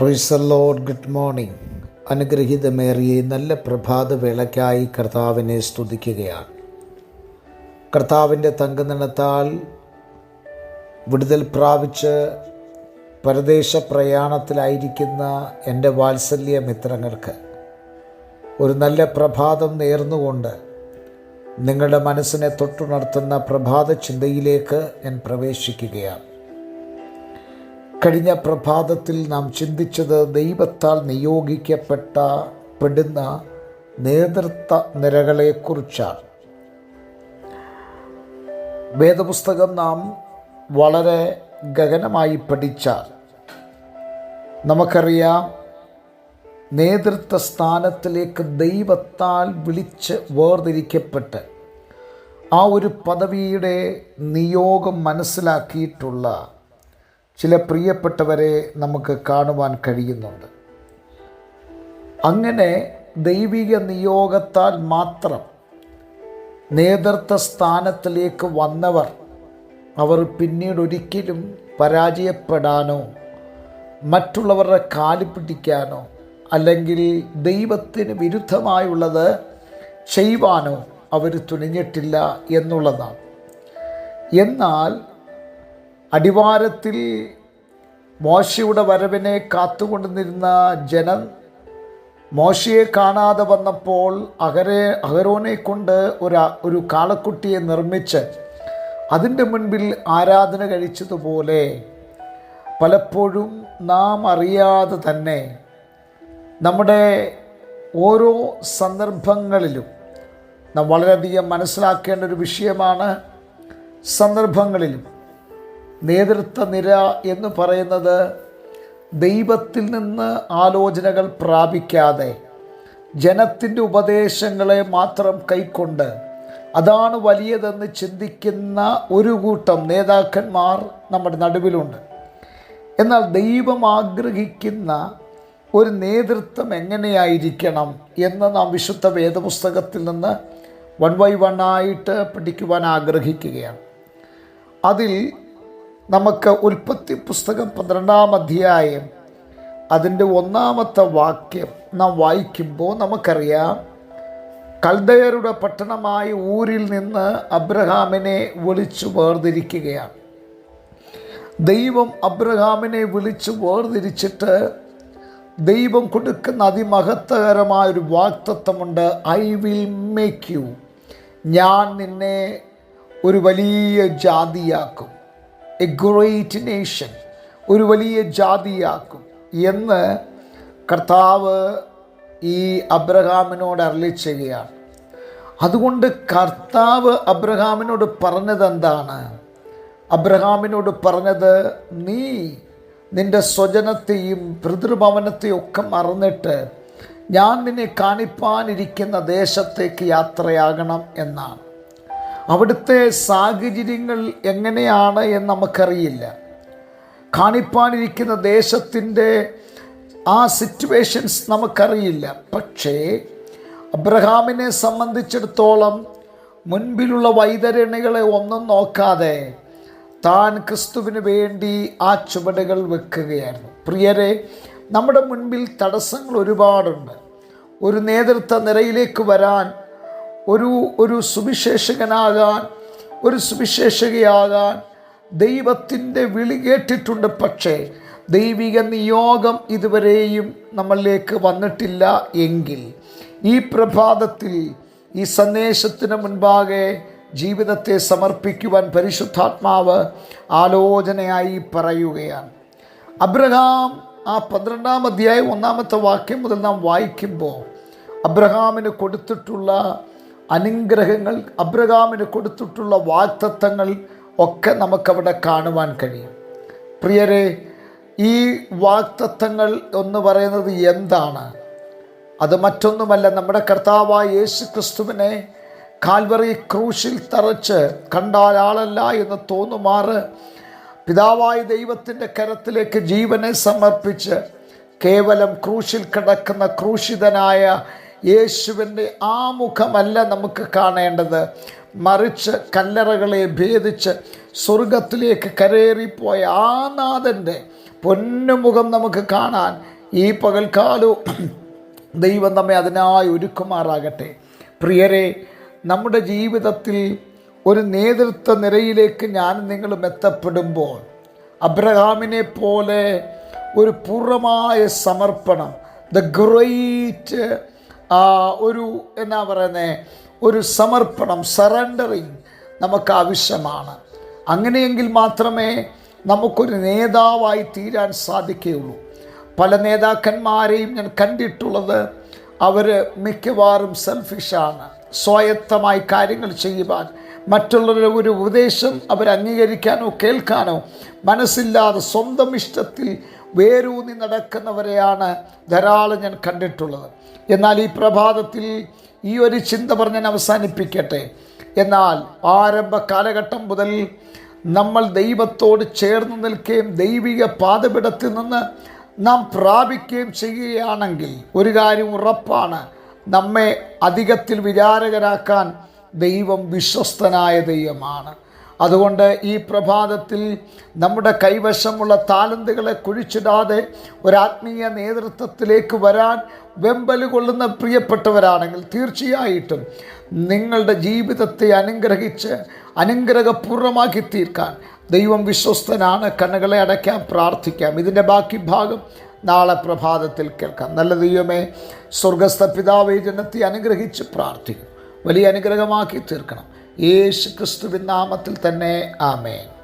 Praise the lord good morning അനുഗ്രഹീതമേറിയ നല്ല പ്രഭാത വേളയ്ക്കായി കർത്താവിനെ സ്തുതിക്കുകയാണ്. കർത്താവിന്റെ തങ്കനിണത്താൽ വിടുതൽ പ്രാപിച്ച് പരദേശ പ്രയാണത്തിലായിരിക്കുന്ന എന്റെ വാത്സല്യ മിത്രങ്ങൾക്ക് ഒരു നല്ല പ്രഭാതം നേർന്നുകൊണ്ട് നിങ്ങളുടെ മനസ്സിനെ തൊട്ടുണർത്തുന്ന പ്രഭാത ചിന്തയിലേക്ക് ഞാൻ പ്രവേശിക്കുകയാണ്. കഴിഞ്ഞ പ്രഭാതത്തിൽ നാം ചിന്തിച്ചത് ദൈവത്താൽ നിയോഗിക്കപ്പെട്ട പെടുന്ന നേതൃത്വ നിരകളെക്കുറിച്ചാണ്. വേദപുസ്തകം നാം വളരെ ഗഹനമായി പഠിച്ചാൽ നമുക്കറിയാം നേതൃത്വ സ്ഥാനത്തിലേക്ക് ദൈവത്താൽ വിളിച്ച് വേർതിരിക്കപ്പെട്ട് ആ ഒരു പദവിയുടെ നിയോഗം മനസ്സിലാക്കിയിട്ടുള്ള ചില പ്രിയപ്പെട്ടവരെ നമുക്ക് കാണുവാൻ കഴിയുന്നുണ്ട്. അങ്ങനെ ദൈവിക നിയോഗത്താൽ മാത്രം നേതൃത്വ സ്ഥാനത്തിലേക്ക് വന്നവർ അവർ പിന്നീട് ഒരിക്കലും പരാജയപ്പെടാനോ മറ്റുള്ളവരുടെ കാൽ പിടിക്കാനോ അല്ലെങ്കിൽ ദൈവത്തിന് വിരുദ്ധമായുള്ളത് ചെയ്യുവാനോ അവർ തുനിഞ്ഞിട്ടില്ല എന്നുള്ളതാണ്. എന്നാൽ അടിവാരത്തിൽ മോശയുടെ വരവിനെ കാത്തുകൊണ്ടിരുന്ന ജനം മോശയെ കാണാതെ വന്നപ്പോൾ അഹരെ അഹരോനെ കൊണ്ട് ഒരു ഒരു കാളക്കുട്ടിയെ നിർമ്മിച്ച് അതിന്റെ മുൻപിൽ ആരാധന കഴിച്ചതുപോലെ പലപ്പോഴും നാം അറിയാതെ തന്നെ നമ്മുടെ ഓരോ സന്ദർഭങ്ങളിലും നാം വളരെയധികം മനസ്സിലാക്കേണ്ട ഒരു വിഷയമാണ് സന്ദർഭങ്ങളിലും. നേതൃത്വ നിര എന്ന് പറയുന്നത് ദൈവത്തിൽ നിന്ന് ആലോചനകൾ പ്രാപിക്കാതെ ജനത്തിന്റെ ഉപദേശങ്ങളെ മാത്രം കൈക്കൊണ്ട് അതാണ് വലിയതെന്ന് ചിന്തിക്കുന്ന ഒരു കൂട്ടം നേതാക്കന്മാർ നമ്മുടെ നടുവിലുണ്ട്. എന്നാൽ ദൈവം ആഗ്രഹിക്കുന്ന ഒരു നേതൃത്വം എങ്ങനെയായിരിക്കണം എന്ന് നാം വിശുദ്ധ വേദപുസ്തകത്തിൽ നിന്ന് വൺ ബൈ വൺ ആയിട്ട് പഠിക്കുവാൻ ആഗ്രഹിക്കുകയാണ്. അതിൽ നമുക്ക് ഉൽപ്പത്തി പുസ്തകം പന്ത്രണ്ടാം അധ്യായം അതിന്റെ ഒന്നാമത്തെ വാക്യം നാം വായിക്കുമ്പോൾ നമുക്കറിയാം കൽദയരുടെ പട്ടണമായ ഊരിൽ നിന്ന് അബ്രഹാമിനെ വിളിച്ചു വേർതിരിക്കുകയാണ്. ദൈവം അബ്രഹാമിനെ വിളിച്ചു വേർതിരിച്ചിട്ട് ദൈവം കൊടുക്കുന്ന അതിമഹത്വകരമായൊരു വാക്തത്വമുണ്ട് ഐ വിൽ മേക്ക് യു. ഞാൻ നിന്നെ ഒരു വലിയ ജാതിയാക്കും. എ ഗ്രേറ്റ് നേഷൻ ഒരു വലിയ ജാതിയാക്കും എന്ന് കർത്താവ് ഈ അബ്രഹാമിനോട് അരളി ചെയ്യുകയാണ്. അതുകൊണ്ട് കർത്താവ് അബ്രഹാമിനോട് പറഞ്ഞത് എന്താണ്? അബ്രഹാമിനോട് പറഞ്ഞത് നീ നിന്റെ സ്വജനത്തെയും പിതൃഭവനത്തെയും ഒക്കെ മറന്നിട്ട് ഞാൻ നിന്നെ കാണിപ്പാനിരിക്കുന്ന ദേശത്തേക്ക് യാത്രയാകണം എന്നാണ്. അവിടുത്തെ സാഹചര്യങ്ങൾ എങ്ങനെയാണ് എന്ന് നമുക്കറിയില്ല. കാണിപ്പാനിരിക്കുന്ന ദേശത്തിന്റെ ആ സിറ്റുവേഷൻസ് നമുക്കറിയില്ല. പക്ഷേ അബ്രഹാമിനെ സംബന്ധിച്ചിടത്തോളം മുൻപിലുള്ള വൈതരണികളെ ഒന്നും നോക്കാതെ താൻ ക്രിസ്തുവിന് വേണ്ടി ആ ചുവടുകൾ വെക്കുകയായിരുന്നു. പ്രിയരെ നമ്മുടെ മുൻപിൽ തടസ്സങ്ങൾ ഒരുപാടുണ്ട്. ഒരു നേതൃത്വ നിരയിലേക്ക് വരാൻ ഒരു ഒരു സുവിശേഷകനാകാൻ ഒരു സുവിശേഷകയാകാൻ ദൈവത്തിന്റെ വിളി കേട്ടിട്ടുണ്ട്. പക്ഷേ ദൈവിക നിയോഗം ഇതുവരെയും നമ്മളിലേക്ക് വന്നിട്ടില്ല എങ്കിൽ ഈ പ്രഭാതത്തിൽ ഈ സന്ദേശത്തിന് മുൻപാകെ ജീവിതത്തെ സമർപ്പിക്കുവാൻ പരിശുദ്ധാത്മാവ് ആലോചനയായി പറയുകയാണ്. അബ്രഹാം ആ പന്ത്രണ്ടാം അധ്യായം ഒന്നാമത്തെ വാക്യം മുതൽ നാം വായിക്കുമ്പോൾ അബ്രഹാമിന് കൊടുത്തിട്ടുള്ള അനുഗ്രഹങ്ങൾ അബ്രഹാമിന് കൊടുത്തിട്ടുള്ള വാക്തത്വങ്ങൾ ഒക്കെ നമുക്കവിടെ കാണുവാൻ കഴിയും. പ്രിയരെ ഈ വാക്തത്വങ്ങൾ എന്ന് പറയുന്നത് എന്താണ്? അത് മറ്റൊന്നുമല്ല നമ്മുടെ കർത്താവായ യേശു ക്രിസ്തുവിനെ കാൽവറി ക്രൂശിൽ തറച്ച് കണ്ടാൽ ആളല്ല എന്ന് തോന്നുമാറ് പിതാവായ ദൈവത്തിന്റെ കരത്തിലേക്ക് ജീവനെ സമർപ്പിച്ച് കേവലം ക്രൂശിൽ കിടക്കുന്ന ക്രൂശിതനായ യേശുവിന്റെ ആ മുഖമല്ല നമുക്ക് കാണേണ്ടത്. മറിച്ച് കല്ലറകളെ ഭേദിച്ച് സ്വർഗത്തിലേക്ക് കരേറിപ്പോയ ആ നാഥന്റെ പൊന്നുമുഖം നമുക്ക് കാണാൻ ഈ പകൽക്കാലവും ദൈവം നമ്മെ അതിനായി ഒരുക്കുമാറാകട്ടെ. പ്രിയരെ നമ്മുടെ ജീവിതത്തിൽ ഒരു നേതൃത്വ നിരയിലേക്ക് ഞാൻ നിങ്ങളും എത്തപ്പെടുമ്പോൾ അബ്രഹാമിനെ പോലെ ഒരു പൂർണമായ സമർപ്പണം ദ ഗ്രേറ്റ് ഒരു എന്നാ പറയുന്നത് ഒരു സമർപ്പണം സറണ്ടറിങ് നമുക്ക് ആവശ്യമാണ്. അങ്ങനെയെങ്കിൽ മാത്രമേ നമുക്കൊരു നേതാവായി തീരാൻ സാധിക്കുകയുള്ളൂ. പല നേതാക്കന്മാരെയും ഞാൻ കണ്ടിട്ടുള്ളത് അവർ മിക്കവാറും സെൽഫിഷാണ് സ്വായത്തമായി കാര്യങ്ങൾ ചെയ്യുവാൻ മറ്റുള്ളവരുടെ ഒരു ഉപദേശം അവർ അംഗീകരിക്കാനോ കേൾക്കാനോ മനസ്സില്ലാതെ സ്വന്തം ഇഷ്ടത്തിൽ വേരൂന്നി നടക്കുന്നവരെയാണ് ധാരാളം ഞാൻ കണ്ടിട്ടുള്ളത്. എന്നാൽ ഈ പ്രഭാതത്തിൽ ഈ ഒരു ചിന്ത പറഞ്ഞ് ഞാൻ അവസാനിപ്പിക്കട്ടെ. എന്നാൽ ആരംഭ കാലഘട്ടം മുതൽ നമ്മൾ ദൈവത്തോട് ചേർന്ന് നിൽക്കുകയും ദൈവിക പാതപിടത്തിൽ നിന്ന് നാം പ്രാപിക്കുകയും ചെയ്യുകയാണെങ്കിൽ ഒരു കാര്യം ഉറപ്പാണ്. നമ്മെ അധികത്തിൽ വിചാരകരാക്കാൻ ദൈവം വിശ്വസ്തനായ ദൈവമാണ്. അതുകൊണ്ട് ഈ പ്രഭാതത്തിൽ നമ്മുടെ കൈവശമുള്ള താലന്തുകളെ കുഴിച്ചിടാതെ ഒരാത്മീയ നേതൃത്വത്തിലേക്ക് വരാൻ വെമ്പൽ കൊള്ളുന്ന പ്രിയപ്പെട്ടവരാണെങ്കിൽ തീർച്ചയായിട്ടും നിങ്ങളുടെ ജീവിതത്തെ അനുഗ്രഹിച്ച് അനുഗ്രഹപൂർണമാക്കി തീർക്കാൻ ദൈവം വിശ്വസ്തനാണ്. കണ്ണുകളെ അടയ്ക്കാൻ പ്രാർത്ഥിക്കാം. ഇതിന്റെ ബാക്കി ഭാഗം നാളെ പ്രഭാതത്തിൽ കേൾക്കാം. നല്ല ദൈവമേ സ്വർഗസ്ഥ പിതാവേ ജനത്തെ അനുഗ്രഹിച്ച് പ്രാർത്ഥിക്കും. വലിയ അനുഗ്രഹമാക്കി തീർക്കണം. യേശു ക്രിസ്തുവിൻ നാമത്തിൽ തന്നെ ആമേൻ.